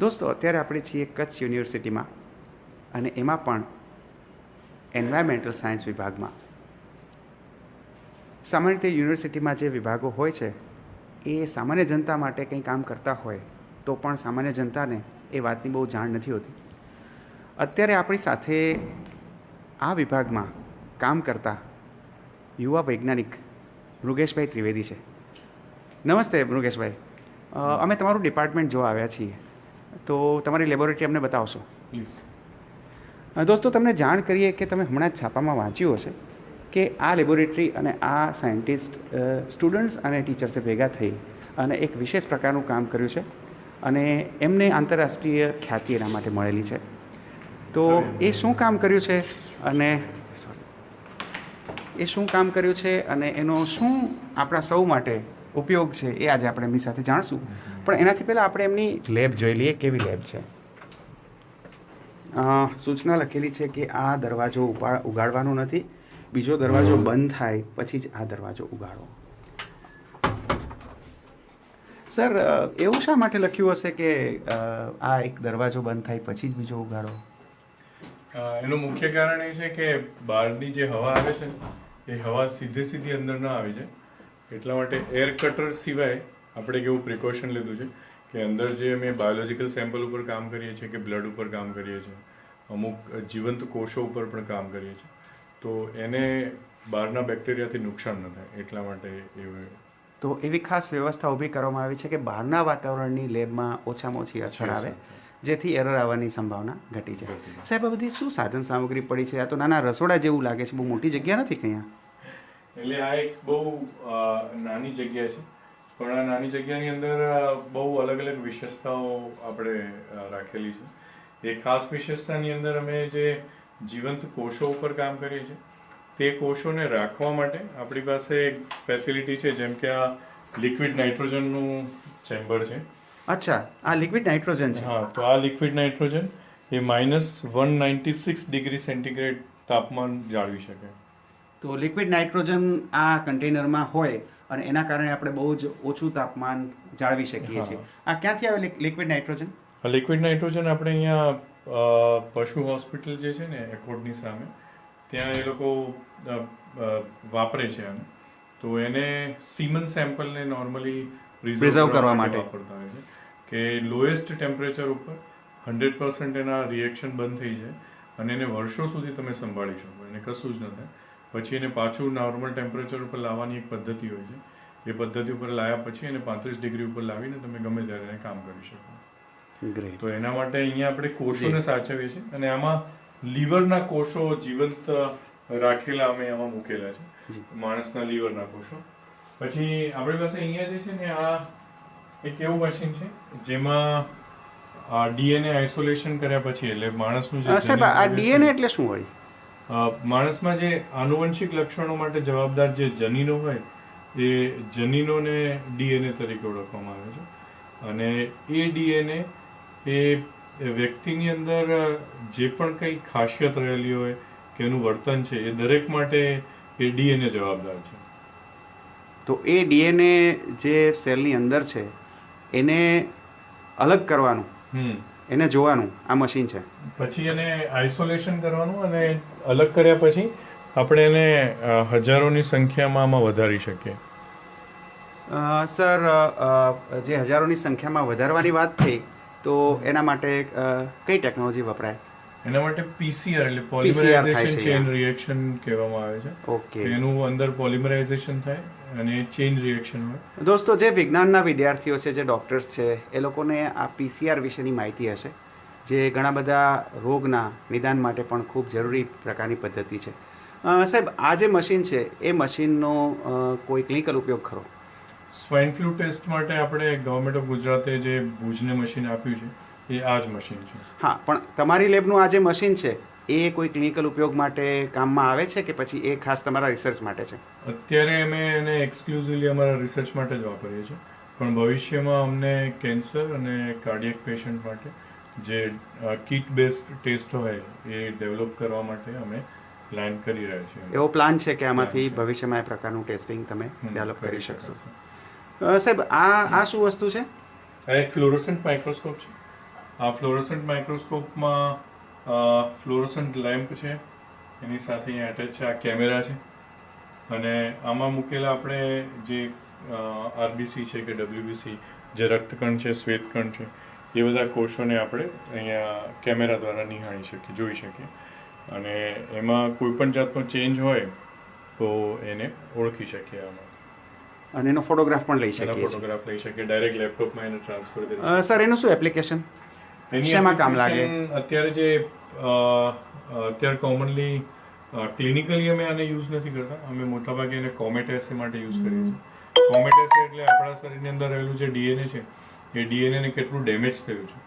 દોસ્તો, અત્યારે આપણે છીએ કચ્છ યુનિવર્સિટીમાં અને એમાં પણ એન્વાયરમેન્ટલ સાયન્સ વિભાગમાં. સામાન્ય રીતે યુનિવર્સિટીમાં જે વિભાગો હોય છે, એ સામાન્ય જનતા માટે કંઈ કામ કરતા હોય, તો પણ સામાન્ય જનતાને એ વાતની બહુ જાણ નથી હોતી. અત્યારે આપણી સાથે આ વિભાગમાં કામ કરતા યુવા વૈજ્ઞાનિક મૃગેશભાઈ ત્રિવેદી છે. નમસ્તે મૃગેશભાઈ. અમે તમારું ડિપાર્ટમેન્ટ જોવા આવ્યા છીએ. તો તમારી લેબોરેટરી અમને બતાવશો. પ્લીઝ દોસ્તો તમને જાણ કરીએ કે તમે હમણાં જ છાપામાં વાંચ્યું હશે કે આ લેબોરેટરી અને આ સાયન્ટિસ્ટ સ્ટુડન્ટ્સ અને ટીચર્સે ભેગા થઈ અને એક વિશેષ પ્રકારનું કામ કર્યું છે અને એમને આંતરરાષ્ટ્રીય ખ્યાતિ એના માટે મળેલી છે. તો એ શું કામ કર્યું છે અને. એ શું કામ કર્યું છે અને એનો શું આપણા સૌ માટે ઉપયોગ છે એ આજે આપણે એમની સાથે જાણશું. પણ એનાથી પહેલાં આપણે એમની લેબ જોઈ લઈએ કેવી લેબ છે. સૂચના લખેલી છે કે આ દરવાજો ઉગાડવાનો નથી. બીજો દરવાજો બંધ થાય પછી જ આ દરવાજો ઉગાડો. સર એવું શા માટે લખ્યું હશે કે આ એક દરવાજો બંધ થાય પછી જ બીજો ઉગાડો? એનું મુખ્ય કારણ એ છે કે બહારની જે હવા આવે છે એ હવા સીધે સીધી અંદર ના આવી જાય. એટલા માટે એર કટર સિવાય આપણે કેવું પ્રિકોશન લીધું છે કે અંદર જે અમે બાયોલોજિકલ સેમ્પલ ઉપર કામ કરીએ છીએ કે બ્લડ ઉપર કામ કરીએ છીએ અમુક જીવંત કોષો ઉપર પણ કામ કરીએ છીએ તો એને બહારના બેક્ટેરિયાથી નુકસાન ન થાય એટલા માટે એ તો એવી ખાસ વ્યવસ્થા ઊભી કરવામાં આવી છે કે બહારના વાતાવરણની લેબમાં ઓછામાં ઓછી અસર આવે જેથી એરર આવવાની સંભાવના ઘટી જાય. સાહેબ આ બધી શું સાધન સામગ્રી પડી છે? આ તો નાના રસોડા જેવું લાગે છે. બહુ મોટી જગ્યા નથી કંઈ એટલે આ એક બહુ નાની જગ્યા છે. પણ આ નાની જગ્યાની અંદર બહુ અલગ અલગ વિશેષતાઓ આપણે રાખેલી છે. એ ખાસ વિશેષતાની અંદર અમે જે જીવંત કોષો ઉપર કામ કરીએ છીએ તે કોષોને રાખવા માટે આપણી પાસે એક ફેસિલિટી છે જેમ કે આ લિક્વિડ નાઇટ્રોજનનું ચેમ્બર છે. અચ્છા આ લિક્વિડ નાઇટ્રોજન છે. હા તો આ લિક્વિડ નાઇટ્રોજન એ minus one ninety six degree centigrade તાપમાન જાળવી શકે. તો લિક્વિડ નાઇટ્રોજન આ કન્ટેનરમાં હોય અને એના કારણે આપણે બહુ જ ઓછું તાપમાન જાળવી શકીએ છીએ. આ ક્યાંથી આવે લિક્વિડ નાઇટ્રોજન લિક્વિડ નાઇટ્રોજન આપણે અહીંયા પશુ હોસ્પિટલ જે છે ને એકોર્ડની સામે ત્યાં એ લોકો વાપરે છે આને. તો એને સીમન સેમ્પલને નોર્મલી પ્રિઝર્વ કરવા માટે. વાપરતા હોય છે. કે લોએસ્ટ ટેમ્પરેચર ઉપર હંડ્રેડ પર્સન્ટ એના રિએક્શન બંધ થઈ જાય અને એને વર્ષો સુધી તમે સંભાળી શકો. એને કશું જ ન થાય. પછી એને પાછું નોર્મલ ટેમ્પરેચર ઉપર લાવવાની એક પદ્ધતિ હોય છે. એ પદ્ધતિ ઉપર લાવ્યા પછી એને પાંત્રીસ ડિગ્રી ઉપર લાવીને તમે ગમે ત્યારે એને કામ કરી શકો. તો એના માટે અહીંયા આપણે કોષોને સાચવીએ છીએ અને આમાં લીવરના કોષો જીવંત રાખેલા અમે આમાં મૂકેલા છે. માણસના લીવરના કોષો. પછી આપણી પાસે અહીંયા જે છે ને આ એક એવું મશીન છે જેમાં આ ડીએનએ આઇસોલેશન કર્યા પછી એટલે માણસનું જે સાહેબ આ ડીએનએ એટલે શું હોય? માણસમાં જે આનુવંશિક લક્ષણો માટે જવાબદાર જે જનીનો હોય એ જનીનોને ડીએનએ તરીકે ઓળખવામાં આવે છે. અને એ ડીએનએ એ વ્યક્તિની અંદર જે પણ કંઈ ખાસિયત રહેલી હોય કે એનું વર્તન છે એ દરેક માટે એ ડીએનએ જવાબદાર છે. તો એ ડીએનએ જે સેલની અંદર છે એને અલગ કરવાનું. હમ. એને જોવાનું આ મશીન છે. પછી એને આઇસોલેશન કરવાનું અને અલગ કર્યા પછી આપણે એને હજારોની સંખ્યામાં આમાં વધારી શકીએ. સર જે હજારોની સંખ્યામાં વધારવાની વાત થઈ તો એના માટે કઈ ટેકનોલોજી વપરાય? એના માટે પીસીઆર એટલે પોલિમરાઇઝેશન છે ચેઇન રિએક્શન કહેવામાં આવે છે. ઓકે એનું અંદર પોલિમરાઇઝેશન થાય અને ચેઇન રિએક્શન હોય. દોસ્તો જે વિજ્ઞાનના વિદ્યાર્થીઓ છે જે ડૉક્ટર્સ છે એ લોકોને આ પીસીઆર વિશેની માહિતી હશે જે ઘણા બધા રોગના નિદાન માટે પણ ખૂબ જરૂરી પ્રકારની પદ્ધતિ છે. સાહેબ આ જે મશીન છે એ મશીનનો કોઈ ક્લિનિકલ ઉપયોગ ખરો? સ્વાઇન ફ્લૂ ટેસ્ટ માટે આપણે ગવર્મેન્ટ ઓફ ગુજરાતે જે ભુજને મશીન આપ્યું છે એ આ જ મશીન છે. હા પણ તમારી લેબનું આ જે મશીન છે એ કોઈ ક્લિનિકલ ઉપયોગ માટે કામમાં આવે છે કે પછી એ ખાસ તમારા રિસર્ચ માટે છે? અત્યારે અમે એને એક્સક્લુઝિવલી અમારા રિસર્ચ માટે જ વાપરીએ છીએ. પણ ભવિષ્યમાં અમને કેન્સર અને કાર્ડિયક પેશન્ટ માટે જે કીટ બેસ્ડ ટેસ્ટ હોય એ ડેવલપ કરવા માટે અમે પ્લાન કરી રહ્યા છીએ. એવો પ્લાન છે કે આમાંથી ભવિષ્યમાં એ પ્રકારનું ટેસ્ટિંગ તમે ડેવલપ કરી શકશો. શકાશે. સાહેબ આ આ શું વસ્તુ છે? આ એક ફ્લોરોસન્ટ માઇક્રોસ્કોપ છે. આ ફ્લોરોસન્ટ માઇક્રોસ્કોપમાં ફ્લોરોસન્ટ લેમ્પ છે. એની સાથે અહીંયા એટેચ છે આ કેમેરા છે. અને આમાં મૂકેલા આપણે જે આરબીસી છે કે ડબલ્યુબીસી જે રક્તકણ છે શ્વેતકણ છે એ બધા કોષોને આપણે અહીંયા કેમેરા દ્વારા નિહાળી શકીએ જોઈ શકીએ. અને એમાં કોઈ પણ જાતનો ચેન્જ હોય તો એને ઓળખી શકીએ આમાં. અને એનો ફોટોગ્રાફ પણ લઈ શકીએ ફોટોગ્રાફ લઈ શકીએ ડાયરેક્ટ લેપટોપમાં એને ટ્રાન્સફર કરી સર એનું શું એપ્લિકેશન શેમાં કામ લાગે? અત્યારે જે અત્યારે કોમનલી ક્લિનિકલી અમે આને યુઝ નથી કરતા. અમે મોટાભાગે એને કોમેટ એસે માટે યુઝ કરીએ છીએ. કોમેટ એસે એટલે આપણા શરીરની અંદર રહેલું જે ડીએનએ છે એ ડીએનએ ને કેટલું ડેમેજ થયું છે.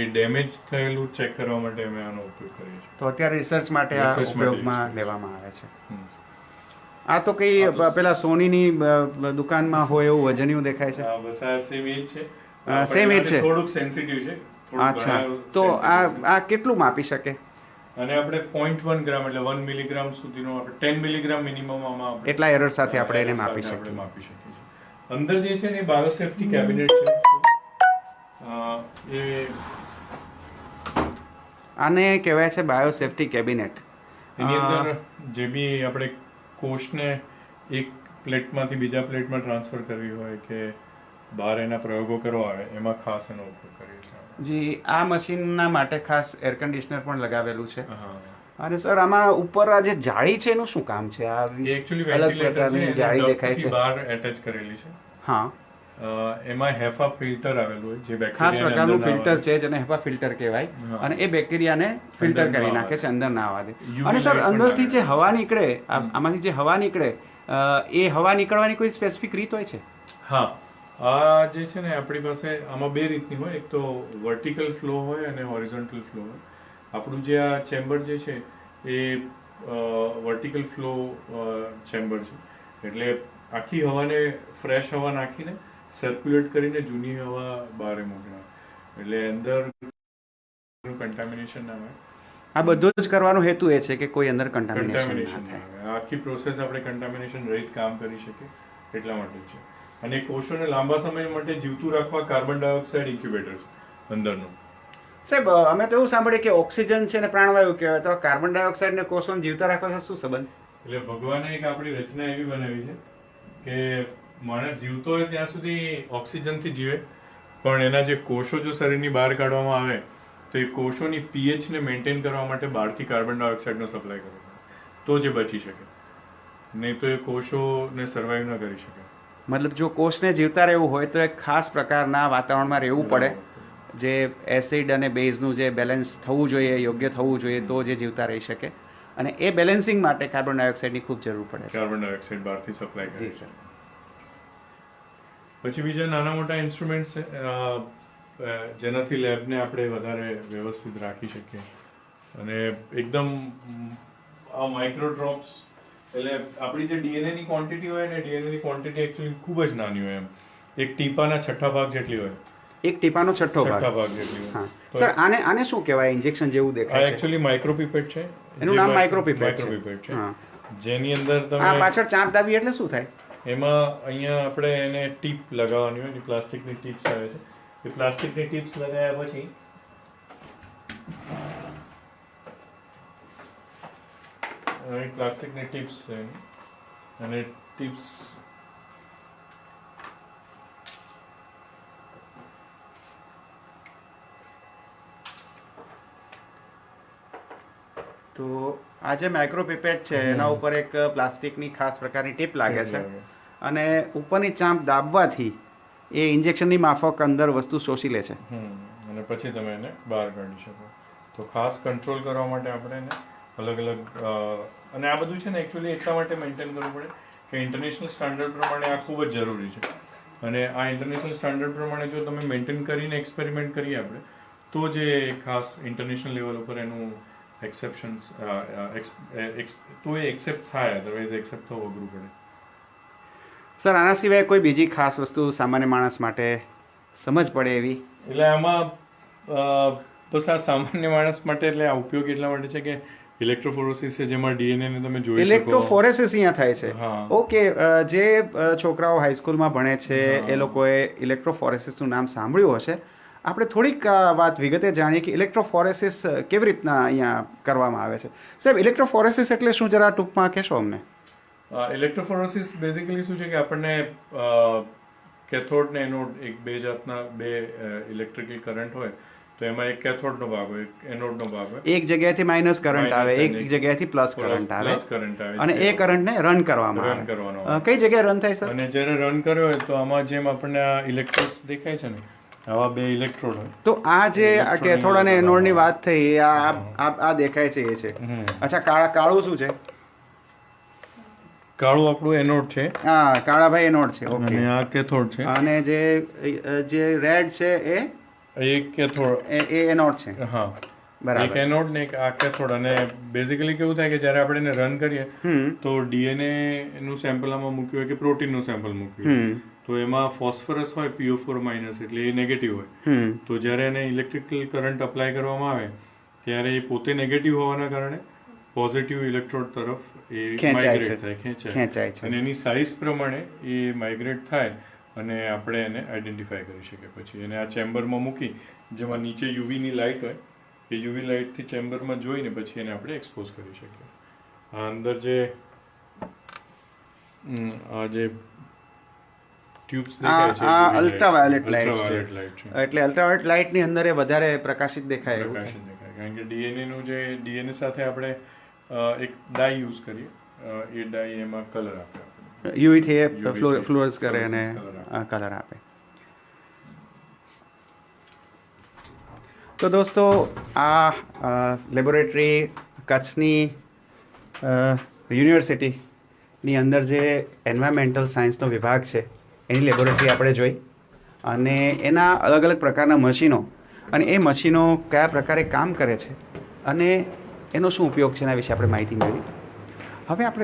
એ ડેમેજ થયેલું ચેક કરવા માટે અમે આનો ઉપયોગ કરીએ છીએ. તો અત્યારે રિસર્ચ માટે આ ઉપયોગમાં લેવામાં આવે છે. આ તો કઈ પેલા સોનીની દુકાનમાં હોય એવું વજનિયું દેખાય છે? આ બસ આ સેમ એજ છે. સેમ એજ છે. થોડુંક સેન્સિટિવ છે. અચ્છા. તો આ આ કેટલું માપી શકે? અને આપણે 0.1 ગ્રામ એટલે 1 મિલીગ્રામ સુધીનો આપણે 10 મિલીગ્રામ મિનિમમ આમાં એટલા એરર સાથે આપણે એને માપી શકીએ. માપી શકીએ અંદર જે છે ને એ બાયોસેફ્ટી કેબિનેટ છે. એ આને કહેવાય છે બાયોસેફ્ટી કેબિનેટ એની અંદર જે બી આપણે કોષને એક પ્લેટમાંથી બીજા પ્લેટમાં ટ્રાન્સફર કરવી હોય કે બહાર એના પ્રયોગો કરવા આવે એમાં ખાસ એનો ઉપયોગ કરીએ છીએ જી આ મશીનના માટે ખાસ એર કન્ડિશનર પણ લગાવેલું છે. અને સર આમાં ઉપર આ જે જાળી છે એનું શું કામ છે? આ એકચ્યુઅલી અલગ પ્રકારની જાળી દેખાય છે. બહાર એટેચ કરેલી છે. હા. એમાં હેફા ફિલ્ટર આવેલું હોય જે ખાસ પ્રકારનું ફિલ્ટર છે જેને હેફા ફિલ્ટર કહેવાય. અને એ બેક્ટેરિયાને ફિલ્ટર કરી નાખે છે અંદર ના આવવા દે. અને સર અંદરથી જે હવા નીકળે આમાંથી જે હવા નીકળે એ હવા નીકળવાની કોઈ સ્પેસિફિક રીત હોય છે? હા. આ જે છે ને આપણી પાસે આમાં બે રીતની હોય. એક તો વર્ટિકલ ફ્લો હોય અને હોરિઝોન્ટલ ફ્લો હોય. આપણું જે આ ચેમ્બર જે છે એ વર્ટિકલ ફ્લો ચેમ્બર છે. એટલે આખી હવાને ફ્રેશ હવા નાખીને સર્ક્યુલેટ કરીને જૂની હવા બહાર મોકલે એટલે અંદર કન્ટામિનેશન ના હોય. આ બધો જ કરવાનો હેતુ એ છે કે કોઈ અંદર કન્ટામિનેશન ના થાય. આખી પ્રોસેસ આપણે કન્ટામિનેશન રહિત કામ કરી શકીએ એટલા માટે છે. અને કોષોને લાંબા સમય માટે જીવતું રાખવા કાર્બન ડાયોક્સાઇડ ઇન્ક્યુબેટર છે અંદરનું સાહેબ અમે તો એવું સાંભળીએ કે ઓક્સિજન છે ને પ્રાણવાયુ કહેવાય તો કાર્બન ડાયોક્સાઇડ ને કોષોને જીવતા રાખવા સાથે શું સંબંધ? એટલે ભગવાને એક આપણી રચના એવી બનાવી છે કે માણસ જીવતો હોય ત્યાં સુધી ઓક્સિજનથી જીવે પણ એના જે કોષો જો શરીરની બહાર કાઢવામાં આવે તો એ કોષોની પીએચને મેન્ટેન કરવા માટે બહારથી કાર્બન ડાયોક્સાઇડનો સપ્લાય કરવો તો જે બચી શકે. નહીં તો એ કોષોને સર્વાઈવ ન કરી શકે. મતલબ જો કોષને જીવતા રહેવું હોય તો એક ખાસ પ્રકારના વાતાવરણમાં રહેવું પડે. જે એસિડ અને બેઝનું જે બેલેન્સ થવું જોઈએ યોગ્ય થવું જોઈએ તો જે જીવતા રહી શકે. અને એ બેલેન્સિંગ માટે કાર્બન ડાયોક્સાઇડની ખૂબ જરૂર પડે છે. કાર્બન ડાયોક્સાઇડ બહારથી સપ્લાય કરે છે. પછી બીજા નાના મોટા ઇન્સ્ટ્રુમેન્ટ્સ છે. જેનાથી લેબને આપણે વધારે વ્યવસ્થિત રાખી શકીએ. અને એકદમ આ માઇક્રો ડ્રોપ્સ એટલે આપણી જે ડીએનએ ની ક્વોન્ટિટી હોય ને ડીએનએ ની ક્વોન્ટિટી એકચ્યુઅલી ખૂબ જ નાની હોય એમ. એક ટીપાના છઠ્ઠા ભાગ જેટલી હોય. એક ટીપાનો છઠ્ઠો છઠ્ઠા ભાગ જેટલી હોય. સર આને આને શું કહેવાય? ઇન્જેક્શન જેવું દેખાય છે. એકચ્યુઅલી માઇક્રોપીપેટ છે. એનું નામ માઇક્રોપીપેટ માઇક્રોપીપેટ છે. જેની અંદર આ તમે પાછળ ચાંપ દાબી એટલે શું થાય? એમાં અહીંયા આપણે એને ટીપ લગાવવાની હોય ને પ્લાસ્ટિકની ટીપ્સ આવે છે. એ પ્લાસ્ટિકની ટીપ્સ લગાવ્યા પછી અહીં પ્લાસ્ટિકની ટીપ્સ છે. અને ટીપ્સ તો આ જે માઇક્રોપીપેટ છે એના ઉપર એક પ્લાસ્ટિકની ખાસ પ્રકારની ટીપ લાગે છે. અને ઉપરની ચાંપ દાબવાથી એ ઇન્જેક્શનની માફક અંદર વસ્તુ શોષી લે છે. અને પછી તમે એને બહાર કાઢી શકો. તો ખાસ કંટ્રોલ કરવા માટે આપણે એને અલગ અલગ અ, અને આ બધું છે ને એકચ્યુઅલી એટલા માટે મેન્ટેન કરવું પડે કે ઇન્ટરનેશનલ સ્ટાન્ડર્ડ પ્રમાણે આ ખૂબ જ જરૂરી છે. અને આ ઇન્ટરનેશનલ સ્ટાન્ડર્ડ પ્રમાણે જો તમે મેન્ટેન કરીને એક્સપેરિમેન્ટ કરીએ આપણે તો જે ખાસ ઇન્ટરનેશનલ લેવલ ઉપર એનું એક્સેપ્શન્સ તો એ એક્સેપ્ટ થાય અદરવાઇઝ એક્સેપ્ટ થવું અઘરું પડે. સર આના સિવાય કોઈ બીજી ખાસ વસ્તુ સામાન્ય માણસ માટે સમજ પડે એવી? એટલે આમાં બસ આ સામાન્ય માણસ માટે એટલે આ ઉપયોગ એટલા માટે છે કે ઇલેક્ટ્રોફોરોસિસ છે જેમાં ડીએનએ ને તમે જોઈ શકો. ઇલેક્ટ્રોફોરેસિસ અહીંયા થાય છે. ઓકે જે છોકરાઓ હાઈસ્કૂલમાં ભણે છે. એ લોકોએ ઇલેક્ટ્રોફોરેસિસનું નામ સાંભળ્યું હશે. આપણે થોડીક વાત વિગતે જાણીએ કે ઇલેક્ટ્રોફોરેસિસ કેવી રીતના અહીંયા કરવામાં આવે છે. સાહેબ ઇલેક્ટ્રોફોરેસિસ એટલે શું? જરા ટૂંકમાં કહેશો અમને. ઇલેક્ટ્રોફોરેસિસ બેઝિકલી શું છે કે આપણને કેથોડ ને એનોડ એક બે જાતના બે ઇલેક્ટ્રિકલ કરંટ હોય. તો એમાં એક કેથોડનો ભાગ હોય એક એનોડનો ભાગ હોય. એક જગ્યાએથી માઇનસ કરંટ આવે એક જગ્યાએથી પ્લસ કરંટ આવે. પ્લસ કરંટ આવે. અને એ કરંટને રન કરવામાં રન કરવાનો કઈ જગ્યાએ રન થાય સર અને જ્યારે રન કર્યો હોય તો આમાં જેમ આપણને આ ઇલેક્ટ્રોડ્સ દેખાય છે ને આવા બે ઇલેક્ટ્રોડ હોય. તો આ જે આ કેથોડ અને એનોડની વાત થઈ આ આ દેખાય છે એ છે. અચ્છા કાળા કાળું શું છે? કાળું આપણું એનોડ છે. હા કાળાભાઈ એનોડ છે ઓકે અને આ કેથોડ છે. અને જે જે રેડ છે એ એક કેથોડ એ એ એનોડ છે. હા. એક બરાબર એનોડ ને એક આ કેથોડ અને બેઝિકલી કેવું થાય કે જ્યારે આપણે એને રન કરીએ તો ડીએનએ નું સેમ્પલ આમાં મૂક્યું હોય કે પ્રોટીનનું સેમ્પલ મૂક્યું તો એમાં ફોસ્ફરસ હોય પીઓ ફોર માઇનસ એટલે એ નેગેટિવ હોય. તો જ્યારે એને ઇલેક્ટ્રિકલ કરંટ અપ્લાય કરવામાં આવે ત્યારે એ પોતે નેગેટિવ હોવાના કારણે પોઝિટિવ ઇલેક્ટ્રોડ તરફ એ માઇગ્રેટ થાય ખેંચાય. અને એની સાઇઝ પ્રમાણે એ માઇગ્રેટ થાય. અને આપણે એને આઈડેન્ટિફાય કરી શકીએ પછી. એને આ ચેમ્બરમાં મૂકી જેમાં નીચે યુવીની લાઇટ હોય એ યુવી લાઇટથી ચેમ્બરમાં જોઈને પછી એને આપણે એક્સપોઝ કરી શકીએ. આ અંદર જે આ જે ટ્યુબ્સ આ આ અલ્ટ્રાવાયોલેટ લાઇટ છે. લાઇટ છે. એટલે અલ્ટ્રાવાયોલેટ લાઇટની અંદર એ વધારે પ્રકાશિત દેખાય દેખાય. કારણ કે ડીએનએ નું જે ડીએનએ સાથે આપણે એક ડાઈ યુઝ કરીએ. એ ડાઈ એમાં કલર આપે. આપણને. યુવીથી એ ફ્લોરસ કરે અને કલર આપે. તો દોસ્તો આ લેબોરેટરી કચ્છની યુનિવર્સિટીની અંદર જે એન્વાયરમેન્ટલ સાયન્સનો વિભાગ છે એની લેબોરેટરી આપણે જોઈ. અને એના અલગ અલગ પ્રકારના મશીનો અને એ મશીનો કયા પ્રકારે કામ કરે છે અને એનો શું ઉપયોગ છે એના વિશે આપણે માહિતી મેળવી. હવે આપણે